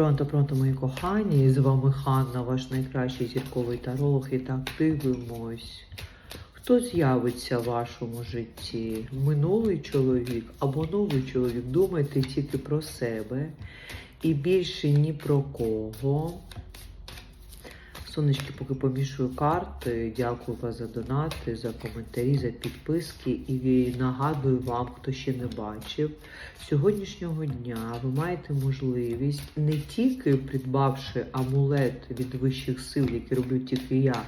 Пронто, пронто, мої кохані, з вами Ханна, ваш найкращий зірковий таролог. І так дивимось. Хто з'явиться в вашому житті? Минулий чоловік або новий чоловік? Думайте тільки про себе і більше ні про кого. Сонечки, поки помішую карти. Дякую вас за донати, за коментарі, за підписки. І нагадую вам, хто ще не бачив, сьогоднішнього дня ви маєте можливість не тільки придбавши амулет від вищих сил, який роблю тільки я,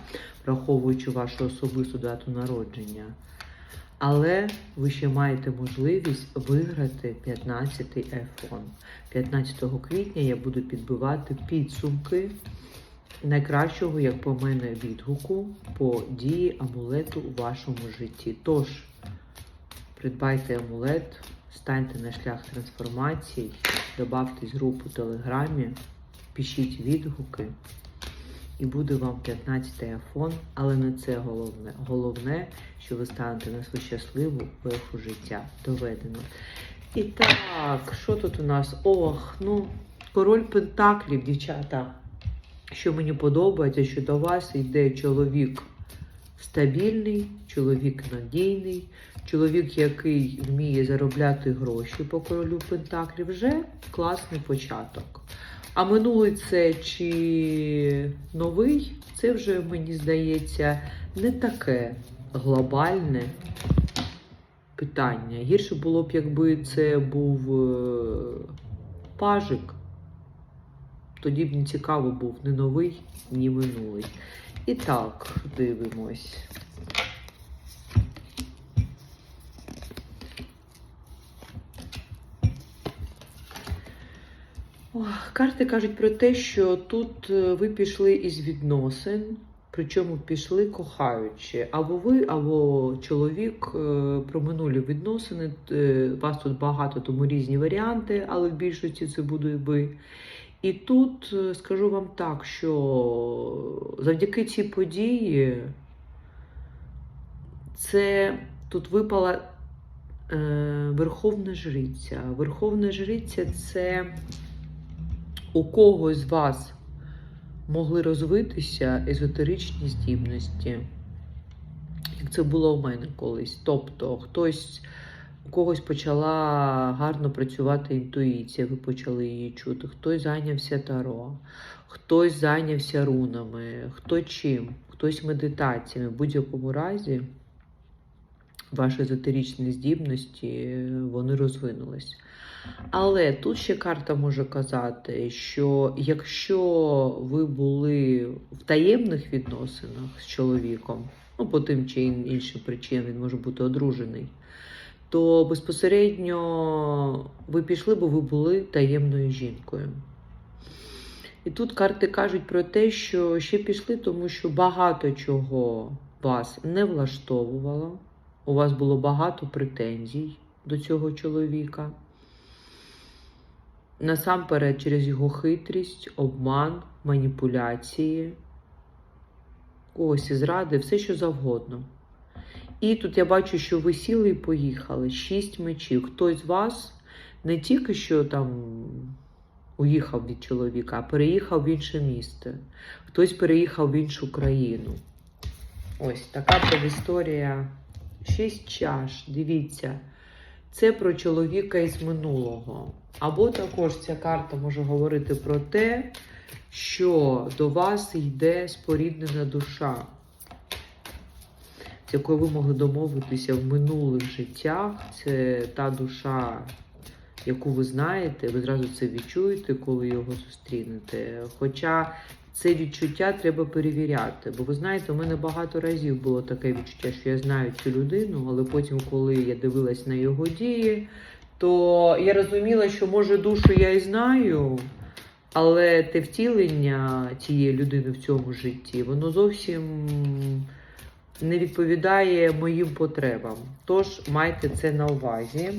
враховуючи вашу особисту дату народження. Але ви ще маєте можливість виграти 15-й iPhone. 15 квітня я буду підбивати підсумки найкращого, як по мене, відгуку по дії амулету у вашому житті. Тож, придбайте амулет, станьте на шлях трансформації, добавтесь в групу в Телеграмі, пишіть відгуки. І буде вам 15-й айфон, але не це головне. Головне, що ви станете на свою щасливу верху життя. Доведено. І так, що тут у нас? Ох, ну, король Пентаклів, дівчата. Що мені подобається, що до вас йде чоловік стабільний, чоловік надійний, чоловік, який вміє заробляти гроші по королю Пентаклів, вже класний початок. А минулий це чи новий, це вже, мені здається, не таке глобальне питання. Гірше було б, якби це був е, пажик. Тоді б не цікаво був ні новий, ні минулий. І так, дивимось. Карти кажуть про те, що тут е, ви пішли із відносин, причому пішли кохаючи. Або ви, або чоловік е, про минулі відносини. Е, Вас тут багато, тому різні варіанти, але в більшості це буде ви. І тут е, скажу вам так, що завдяки цій події це тут випала е, Верховна Жриця. Верховна Жриця це у когось з вас могли розвитися езотеричні здібності, як це було у мене колись. Тобто хтось. У когось почала гарно працювати інтуїція, ви почали її чути. Хтось зайнявся таро, хтось зайнявся рунами, хто чим, хтось медитаціями. В будь-якому разі ваші езотеричні здібності вони розвинулись. Але тут ще карта може казати, що якщо ви були в таємних відносинах з чоловіком, ну по тим чи іншим причинам він може бути одружений то безпосередньо ви пішли, бо ви були таємною жінкою. І тут карти кажуть про те, що ще пішли, тому що багато чого вас не влаштовувало. У вас було багато претензій до цього чоловіка. Насамперед, через його хитрість, обман, маніпуляції, когось із зради, все що завгодно. І тут я бачу, що ви сіли і поїхали. Шість мечів. Хтось з вас не тільки що там уїхав від чоловіка, а переїхав в інше місце. Хтось переїхав в іншу країну. Ось така предісторія. Шість чаш. Дивіться. Це про чоловіка із минулого. Або також ця карта може говорити про те, що до вас йде споріднена душа з якою ви могли домовитися в минулих життях. Це та душа, яку ви знаєте, ви зразу це відчуєте, коли його зустрінете. Хоча це відчуття треба перевіряти. Бо ви знаєте, у мене багато разів було таке відчуття, що я знаю цю людину, але потім, коли я дивилась на його дії, то я розуміла, що може душу я і знаю. Але те втілення цієї людини в цьому житті, воно зовсім не відповідає моїм потребам. Тож майте це на увазі.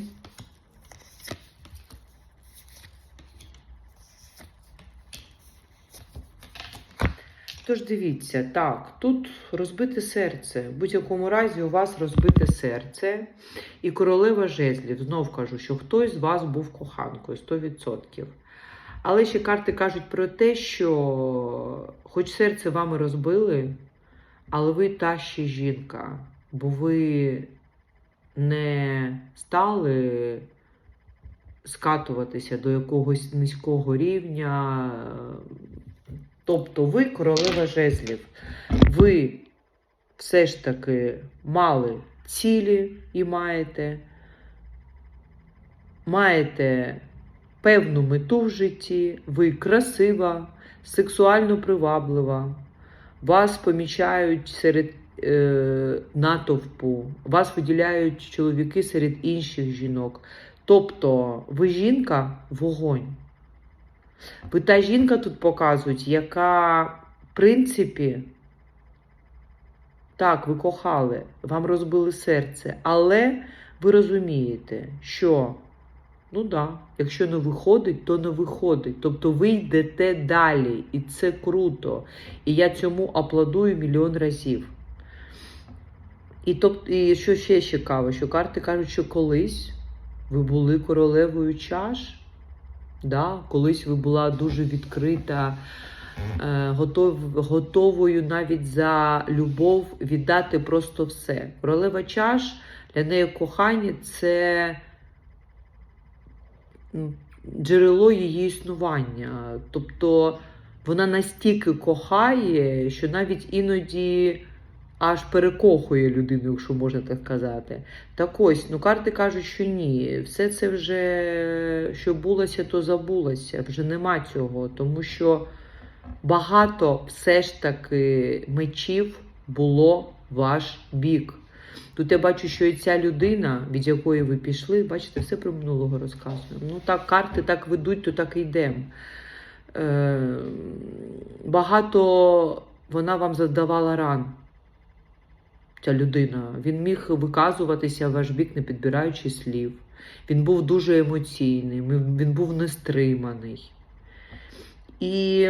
Тож дивіться, так, тут розбите серце. В будь-якому разі у вас розбите серце. І королева жезлів. Знов кажу, що хтось з вас був коханкою 100%. Але ще карти кажуть про те, що хоч серце вами розбили, але ви та ще жінка, бо ви не стали скатуватися до якогось низького рівня. Тобто ви королева жезлів. Ви все ж таки мали цілі і маєте, маєте певну мету в житті, ви красива, сексуально приваблива, вас помічають серед е, натовпу, вас виділяють чоловіки серед інших жінок. Тобто ви жінка вогонь. Ви та жінка тут показують, яка, в принципі, так, ви кохали, вам розбили серце, але ви розумієте, що, ну да, якщо не виходить, то не виходить. Тобто ви йдете далі, і це круто. І я цьому аплодую мільйон разів. І, тоб, і що ще цікаво, що карти кажуть, що колись ви були королевою чаш. Да? Колись ви була дуже відкрита, е, готов, готовою навіть за любов віддати просто все. Королева чаш для неї кохання це джерело її існування. Тобто вона настільки кохає, що навіть іноді аж перекохує людину, якщо можна так сказати. Так ось, ну карти кажуть, що ні. Все це вже, що булося, то забулося. Вже нема цього, тому що багато все ж таки мечів було ваш бік. Тут я бачу, що і ця людина, від якої ви пішли, бачите, все про минулого розказує. Ну так, карти так ведуть, то так і йдемо. Е, багато вона вам завдавала ран ця людина. Він міг виказуватися в ваш бік, не підбираючи слів. Він був дуже емоційний, він був нестриманий. І,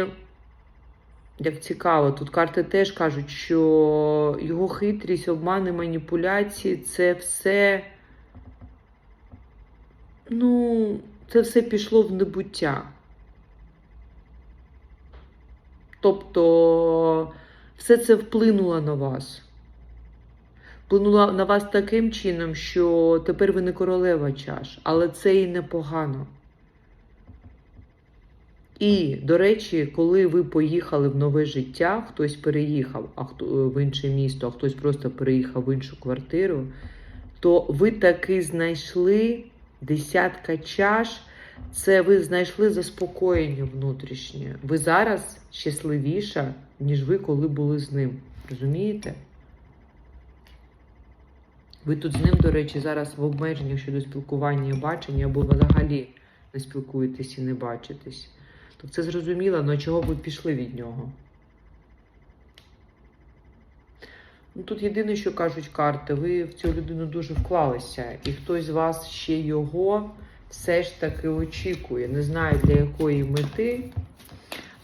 як цікаво, тут карти теж кажуть, що його хитрість, обмани, маніпуляції це все. Ну, це все пішло в небуття. Тобто, все це вплинуло на вас вплинула на вас таким чином, що тепер ви не королева чаш, але це і непогано. І, до речі, коли ви поїхали в нове життя, хтось переїхав а хто, в інше місто, а хтось просто переїхав в іншу квартиру, то ви таки знайшли десятка чаш, це ви знайшли заспокоєння внутрішнє. Ви зараз щасливіша, ніж ви коли були з ним. Розумієте? Ви тут з ним, до речі, зараз в обмеженнях щодо спілкування і бачення, або взагалі не спілкуєтесь і не бачитесь. Тобто це зрозуміло, але чого ви пішли від нього? Ну, Тут єдине, що кажуть карти, ви в цю людину дуже вклалися, і хтось з вас ще його все ж таки очікує. Не знаю для якої мети,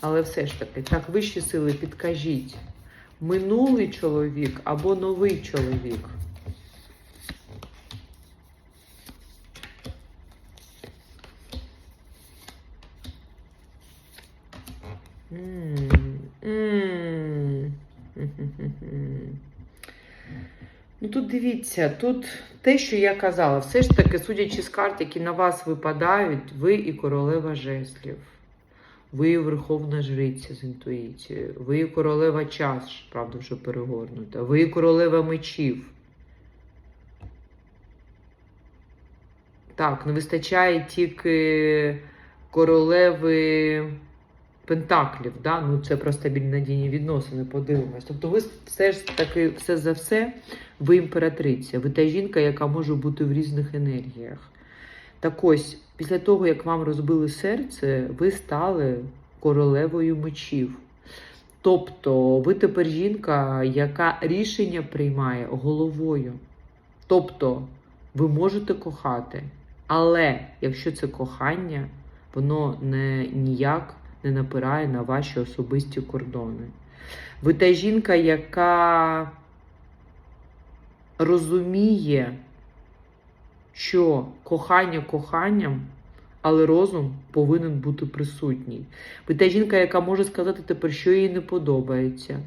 але все ж таки, так, вищі сили, підкажіть, минулий чоловік або новий чоловік. Ну тут дивіться, тут те, що я казала, все ж таки, судячи з карт, які на вас випадають, ви і королева жезлів, ви і верховна жриця з інтуїцією, ви і королева чаш, правда, вже перегорнута, ви і королева мечів. Так, не вистачає тільки королеви. Пентаклів, да? ну це про стабільні надійні відносини, подивимось. Тобто, ви все ж таки, все за все, ви імператриця, ви та жінка, яка може бути в різних енергіях. Так ось, після того, як вам розбили серце, ви стали королевою мечів. Тобто, ви тепер жінка, яка рішення приймає головою. Тобто, ви можете кохати, але якщо це кохання, воно не ніяк не напирає на ваші особисті кордони. Ви та жінка, яка розуміє, що кохання коханням, але розум повинен бути присутній. Ви та жінка, яка може сказати тепер, що їй не подобається.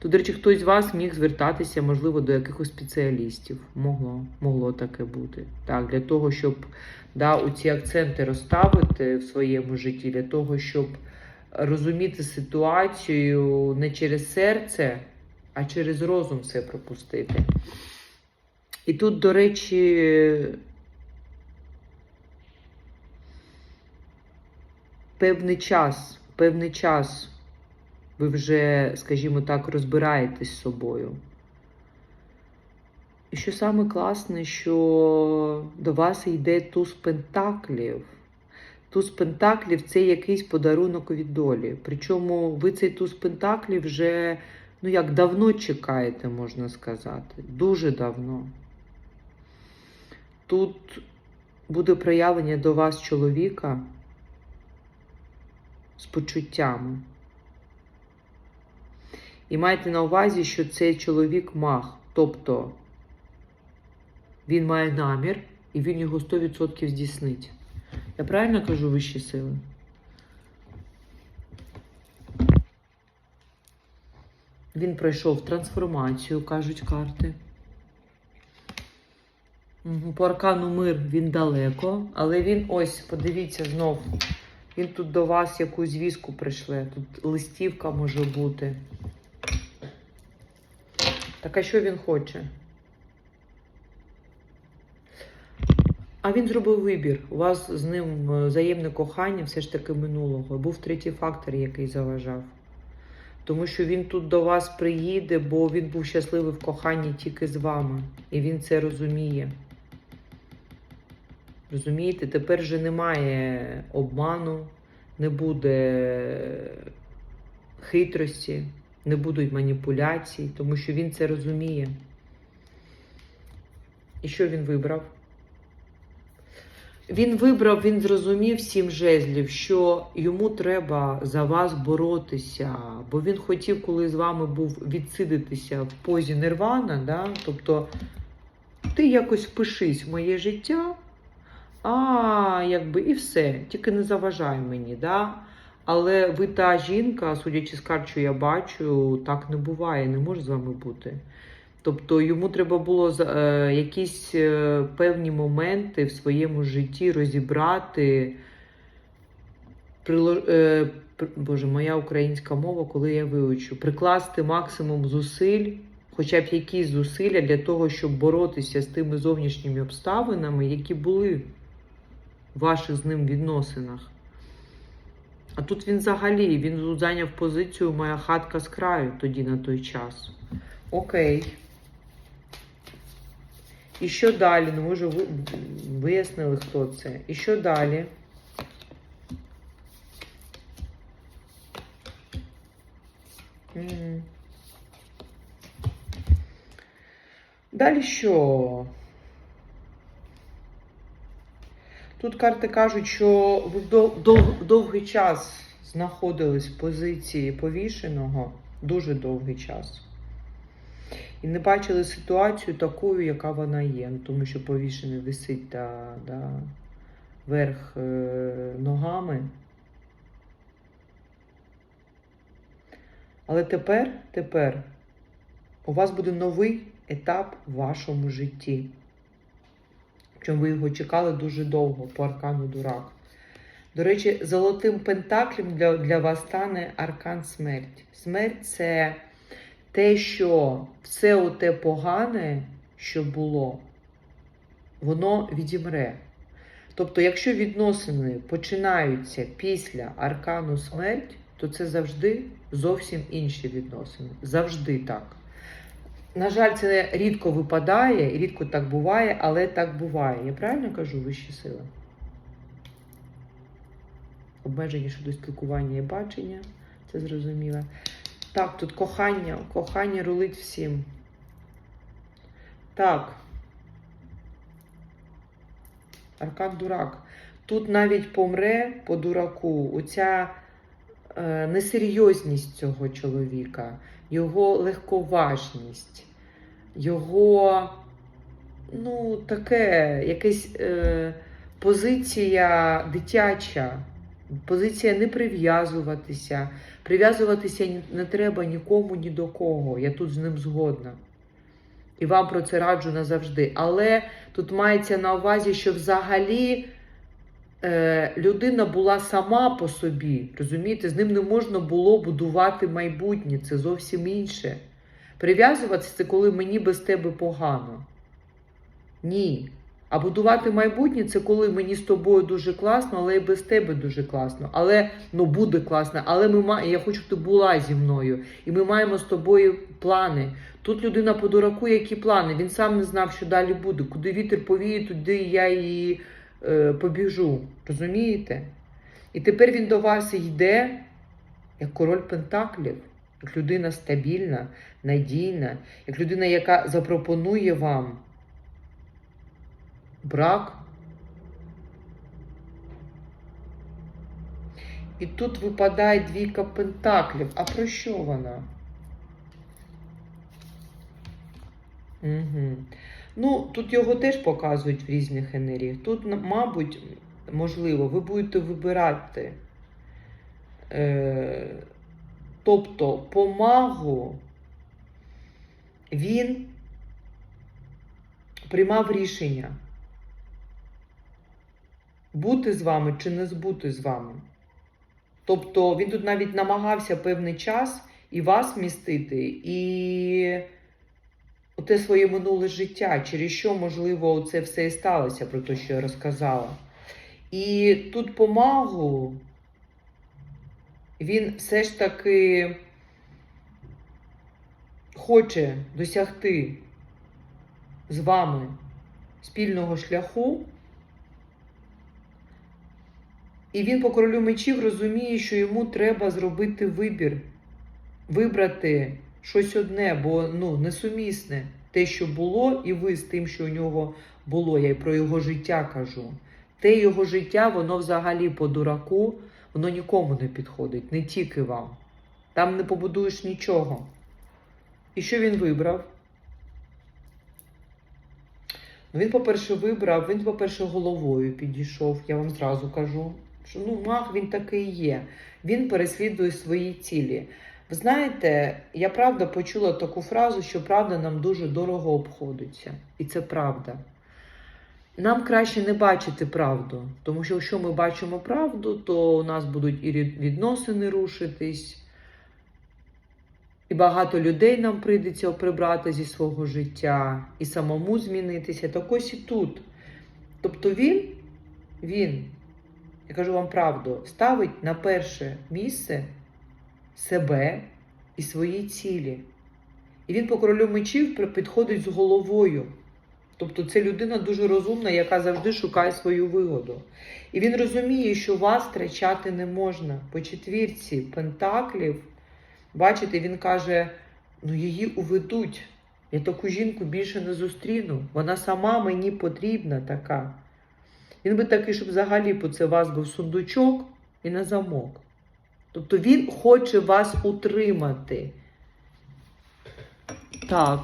То, до речі, хтось з вас міг звертатися, можливо, до якихось спеціалістів. Могло, могло таке бути. Так, для того, щоб да, ці акценти розставити в своєму житті, для того, щоб розуміти ситуацію не через серце, а через розум все пропустити. І тут, до речі, певний час, певний час ви вже, скажімо так, розбираєтесь з собою. І що саме класне, що до вас йде туз пентаклів. Туз пентаклів це якийсь подарунок від долі. Причому ви цей туз пентаклів вже ну як давно чекаєте, можна сказати. Дуже давно. Тут буде проявлення до вас чоловіка з почуттями. І майте на увазі, що цей чоловік маг. Тобто він має намір і він його 100% здійснить. Я правильно кажу вищі сили? Він пройшов трансформацію, кажуть карти. По аркану мир він далеко, але він ось, подивіться знов. Він тут до вас якусь звістку прийшле. Тут листівка може бути. Так а що він хоче? А він зробив вибір. У вас з ним е, взаємне кохання все ж таки минулого. Був третій фактор, який заважав. Тому що він тут до вас приїде, бо він був щасливий в коханні тільки з вами. І він це розуміє. Розумієте, тепер вже немає обману, не буде хитрості, не будуть маніпуляцій, тому що він це розуміє. І що він вибрав? Він вибрав, він зрозумів сім жезлів, що йому треба за вас боротися, бо він хотів, коли з вами був відсидитися в позі нирвана, да? тобто ти якось впишись в моє життя, а якби і все, тільки не заважай мені. Да? Але ви та жінка, судячи з карт, що я бачу, так не буває, не може з вами бути. Тобто йому треба було е, якісь е, певні моменти в своєму житті розібрати. Прило... Е, пр- Боже, моя українська мова, коли я вивчу, прикласти максимум зусиль, хоча б якісь зусилля для того, щоб боротися з тими зовнішніми обставинами, які були в ваших з ним відносинах. А тут він взагалі він зайняв позицію моя хатка з краю тоді на той час. Окей. І що далі? Ну, ми вже вияснили, хто це. І що далі? Далі що? Тут карти кажуть, що ви дов- дов- довгий час знаходились в позиції повішеного, дуже довгий час. І не бачили ситуацію такою, яка вона є. Ну, тому що повішений висить да, да, верх е, ногами. Але тепер, тепер у вас буде новий етап в вашому житті. Причому ви його чекали дуже довго по аркану Дурак. До речі, золотим пентаклем для, для вас стане аркан смерть. Смерть це те, що все оте погане, що було, воно відімре. Тобто, якщо відносини починаються після аркану смерть, то це завжди зовсім інші відносини. Завжди так. На жаль, це рідко випадає, рідко так буває, але так буває. Я правильно кажу вищі сили? Обмеження щодо спілкування і бачення, це зрозуміло. Так, тут кохання, кохання рулить всім. Так. Аркан дурак. Тут навіть помре по дураку. Оця несерйозність цього чоловіка, його легковажність, його, ну, таке, якесь е, позиція дитяча, позиція не прив'язуватися. Прив'язуватися не треба нікому, ні до кого. Я тут з ним згодна. І вам про це раджу назавжди. Але тут мається на увазі, що взагалі е, людина була сама по собі. Розумієте, з ним не можна було будувати майбутнє, це зовсім інше. Прив'язуватися це коли мені без тебе погано. Ні. А будувати майбутнє це коли мені з тобою дуже класно, але і без тебе дуже класно. Але ну буде класно. Але ми ма... я хочу, щоб ти була зі мною. І ми маємо з тобою плани. Тут людина по дураку, які плани. Він сам не знав, що далі буде. Куди вітер повіє, туди я і побіжу. Розумієте? І тепер він до вас йде як король Пентаклів, як людина стабільна, надійна, як людина, яка запропонує вам брак. І тут випадає двійка пентаклів. А про що вона? Угу. Ну, тут його теж показують в різних енергіях. Тут, мабуть, можливо, ви будете вибирати. Е, тобто, по магу він приймав рішення бути з вами чи не збути з вами. Тобто він тут навіть намагався певний час і вас містити, і оте своє минуле життя, через що, можливо, це все і сталося, про те, що я розказала. І тут по магу він все ж таки хоче досягти з вами спільного шляху. І він по королю мечів розуміє, що йому треба зробити вибір, вибрати щось одне, бо ну, несумісне те, що було, і ви з тим, що у нього було. Я й про його життя кажу. Те його життя, воно взагалі по дураку, воно нікому не підходить, не тільки вам. Там не побудуєш нічого. І що він вибрав? Ну, він, по-перше, вибрав, він, по-перше, головою підійшов, я вам зразу кажу. Що ну, маг він такий є. Він переслідує свої цілі. Ви знаєте, я правда почула таку фразу, що правда нам дуже дорого обходиться. І це правда. Нам краще не бачити правду, тому що якщо ми бачимо правду, то у нас будуть і відносини рушитись, і багато людей нам прийдеться прибрати зі свого життя, і самому змінитися. Так ось і тут. Тобто він, він, я кажу вам правду, ставить на перше місце себе і свої цілі. І він по королю мечів підходить з головою. Тобто це людина дуже розумна, яка завжди шукає свою вигоду. І він розуміє, що вас втрачати не можна. По четвірці пентаклів, бачите, він каже: ну її уведуть. Я таку жінку більше не зустріну. Вона сама мені потрібна така. Він би такий, щоб взагалі по це вас був сундучок і на замок. Тобто він хоче вас утримати. Так.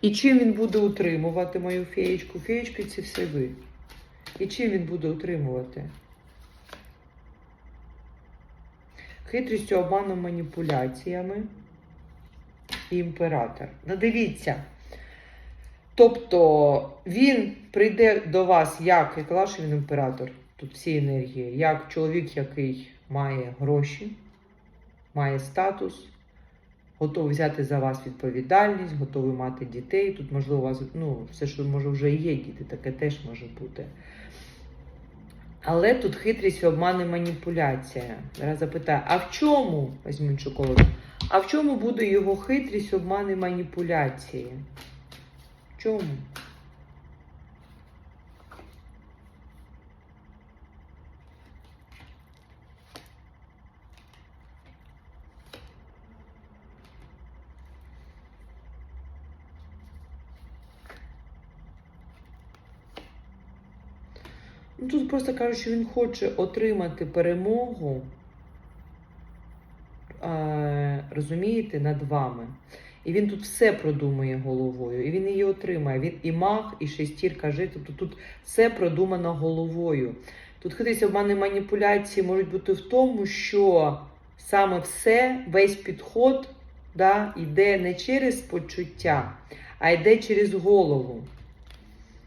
І чим він буде утримувати мою феєчку? Феєчки це все ви. І чим він буде утримувати? Хитрістю, обманом, маніпуляціями і імператор. Ну, дивіться. Тобто він прийде до вас як, я казала, що він імператор, тут всі енергії, як чоловік, який має гроші, має статус, готовий взяти за вас відповідальність, готовий мати дітей. Тут, можливо, у вас ну, все, що може вже і є діти, таке теж може бути. Але тут хитрість, обман і маніпуляція. Зараз запитаю, а в чому, візьму іншу колоду, а в чому буде його хитрість, обман і маніпуляції? В чому? Ну, тут просто кажуть, що він хоче отримати перемогу, е, розумієте, над вами. І він тут все продумує головою, і він її отримає. Він і маг, і шестірка жит. Тобто тут все продумано головою. Тут хитрість обмани маніпуляції можуть бути в тому, що саме все, весь підход да, йде не через почуття, а йде через голову.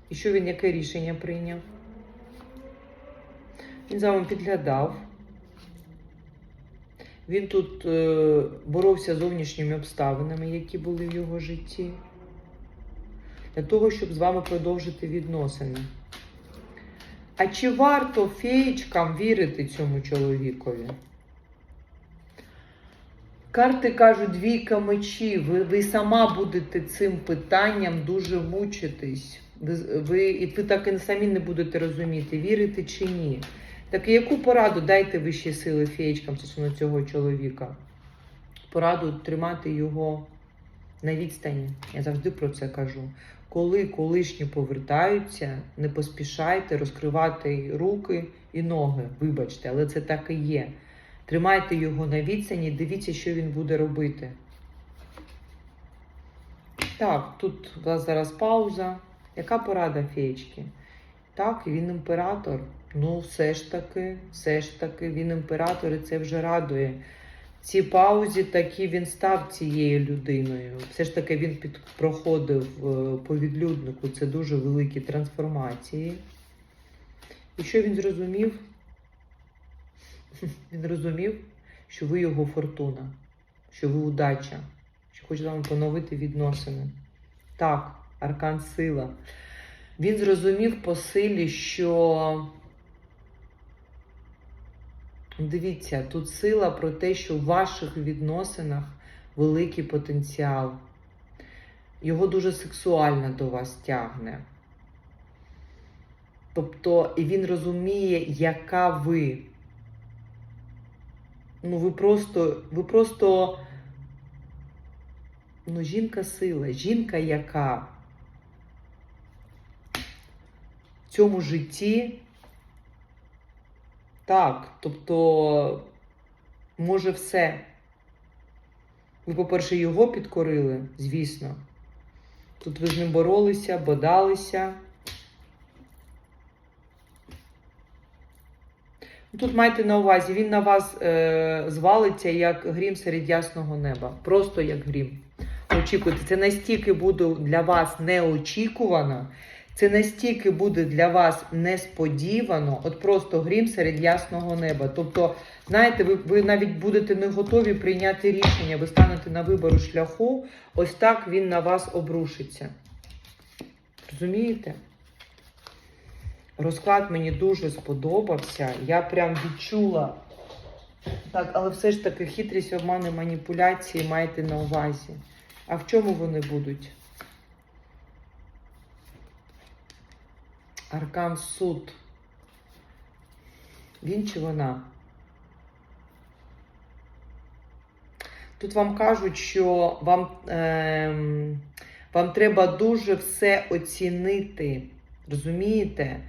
І що він яке рішення прийняв? Він за вами підглядав. Він тут е, боровся з зовнішніми обставинами, які були в його житті, для того, щоб з вами продовжити відносини. А чи варто феєчкам вірити цьому чоловікові? Карти кажуть двійка мечів. Ви, ви сама будете цим питанням дуже мучитись. Ви, ви, і ви так і самі не будете розуміти, вірити чи ні. Так яку пораду дайте вищі сили феєчкам стосовно цього чоловіка? Пораду тримати його на відстані. Я завжди про це кажу. Коли колишні повертаються, не поспішайте розкривати руки і ноги. Вибачте, але це так і є. Тримайте його на відстані, дивіться, що він буде робити. Так, тут у вас зараз пауза. Яка порада феєчки? Так, він імператор. Ну, все ж таки, все ж таки, він імператор, і це вже радує. В цій паузі таки він став цією людиною. Все ж таки він під, проходив е, по відлюднику. Це дуже великі трансформації. І що він зрозумів? Він розумів, що ви його фортуна, що ви удача, що хоче з вами поновити відносини. Так, аркан сила. Він зрозумів по силі, що дивіться, тут сила про те, що в ваших відносинах великий потенціал. Його дуже сексуально до вас тягне. Тобто, і він розуміє, яка ви. Ну, ви просто, ви просто, ну, жінка сила, жінка, яка в цьому житті, так, тобто, може все. Ви, по-перше, його підкорили, звісно. Тут ви з ним боролися, бодалися. Тут майте на увазі, він на вас е, звалиться як грім серед ясного неба. Просто як грім. Очікуйте, це настільки буде для вас неочікувано, це настільки буде для вас несподівано, от просто грім серед ясного неба. Тобто, знаєте, ви, ви навіть будете не готові прийняти рішення, ви станете на вибору шляху, ось так він на вас обрушиться. Розумієте? Розклад мені дуже сподобався. Я прям відчула. Так, але все ж таки хитрість, обмани, маніпуляції маєте на увазі. А в чому вони будуть? Аркан суд. Він чи вона? Тут вам кажуть, що вам, ем, вам треба дуже все оцінити. Розумієте?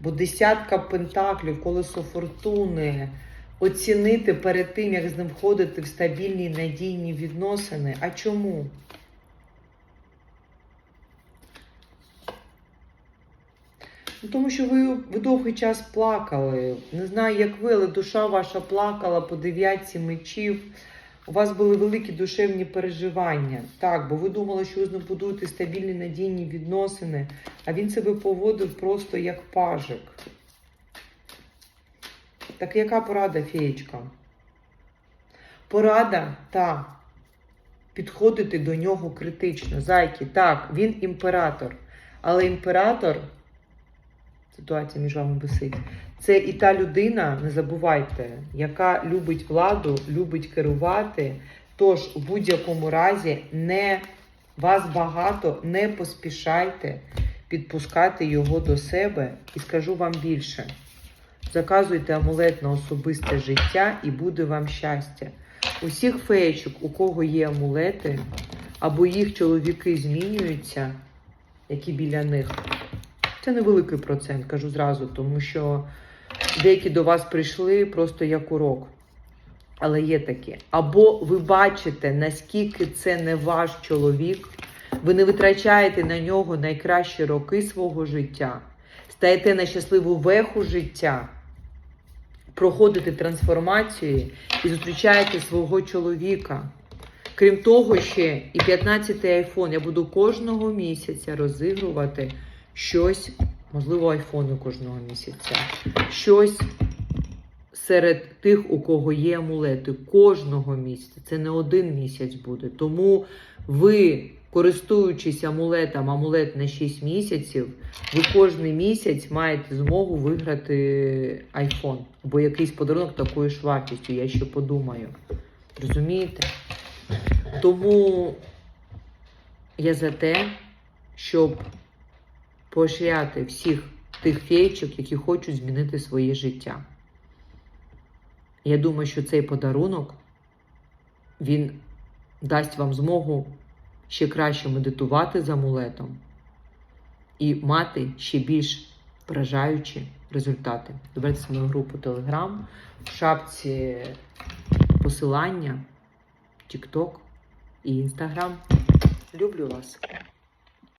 Бо десятка пентаклів, колесо фортуни, оцінити перед тим, як з ним входити в стабільні надійні відносини. А чому? Тому що ви, ви довгий час плакали. Не знаю, як ви, але душа ваша плакала по дев'ятці мечів. У вас були великі душевні переживання. Так, бо ви думали, що ви будуєте стабільні надійні відносини, а він себе поводив просто як пажик. Так яка порада, феєчка? Порада та підходити до нього критично. Зайки, так, він імператор. Але імператор, ситуація між вами висить, це і та людина, не забувайте, яка любить владу, любить керувати. Тож, в будь-якому разі, не вас багато, не поспішайте підпускати його до себе. І скажу вам більше: заказуйте амулет на особисте життя і буде вам щастя. Усіх феєчок, у кого є амулети, або їх чоловіки змінюються, які біля них. Це невеликий процент, кажу зразу, тому що деякі до вас прийшли просто як урок. Але є таке. Або ви бачите, наскільки це не ваш чоловік, ви не витрачаєте на нього найкращі роки свого життя, стаєте на щасливу веху життя, проходите трансформацію і зустрічаєте свого чоловіка. Крім того, ще і 15-й айфон. Я буду кожного місяця розігрувати щось, можливо, айфони кожного місяця, щось серед тих, у кого є амулети, кожного місяця. Це не один місяць буде. Тому ви, користуючись амулетом, амулет на 6 місяців, ви кожен місяць маєте змогу виграти айфон або якийсь подарунок такою ж вартістю. Я ще подумаю. Розумієте? Тому я за те, щоб поощряти всіх тих фейчок, які хочуть змінити своє життя. Я думаю, що цей подарунок він дасть вам змогу ще краще медитувати з амулетом і мати ще більш вражаючі результати. Добавте свою групу Telegram, в шапці посилання, TikTok і Instagram. Люблю вас.